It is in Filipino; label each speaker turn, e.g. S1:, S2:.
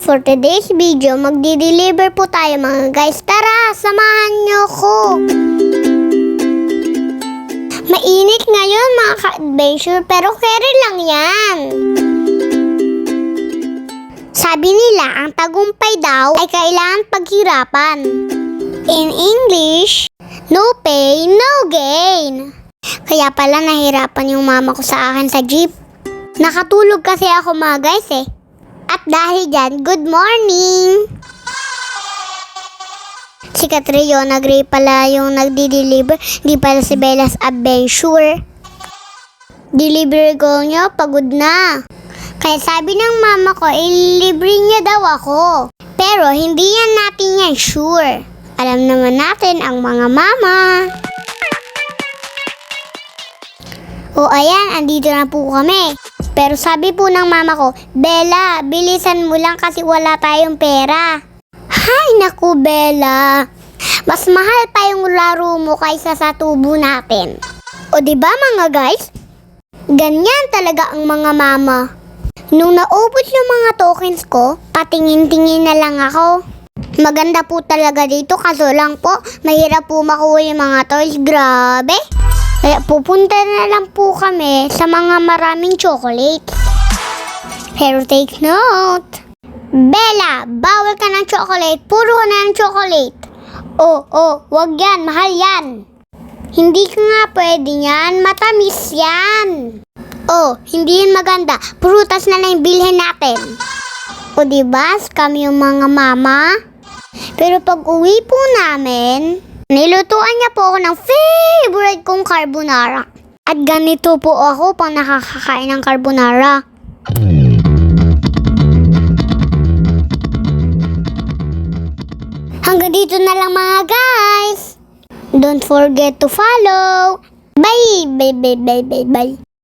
S1: For today's video, magdi-deliver po tayo mga guys. Tara, samahan niyo ko. Mainit ngayon mga ka-adventure pero carry lang yan. Sabi nila, ang tagumpay daw ay kailangan paghirapan. In English, no pain, no gain. Kaya pala nahirapan yung mama ko sa akin sa jeep. Nakatulog kasi ako mga guys eh. At dahil dyan, good morning! Si Catriona Gray pala yung nagdi-deliver, di pala si Bella's Adventure. Delivery girl niya, pagod na. Kaya sabi ng mama ko, ililibre niya daw ako. Pero hindi yan natin yan sure. Alam naman natin ang mga mama. O ayan, andito na po kami. Pero sabi po ng mama ko, Bella, bilisan mo lang kasi wala tayong pera. Hay naku, Bella. Mas mahal pa yung laro mo kaysa sa tubo natin. O ba mga guys? Ganyan talaga ang mga mama. Nung naubos yung mga tokens ko, patingin-tingin na lang ako. Maganda po talaga dito kaso lang po, mahirap po makuha yung mga toys. Grabe! Kaya pupunta na lang po kami sa mga maraming chocolates. Pero take note. Bella, bawal ka ng chocolate. Puro ka na ng chocolate. Oh, oh, wag yan. Mahal yan. Hindi ka nga pwede yan. Matamis yan. Oh, hindi yun maganda. Prutas na lang bilhin natin. O diba, scam yung mga mama? Pero pag uwi po namin, nilutuan niya po ako ng favorite kong carbonara. At ganito po ako pang nakakakain ng carbonara. Hanggang dito na lang mga guys. Don't forget to follow. Bye, bye, bye, bye, bye, bye.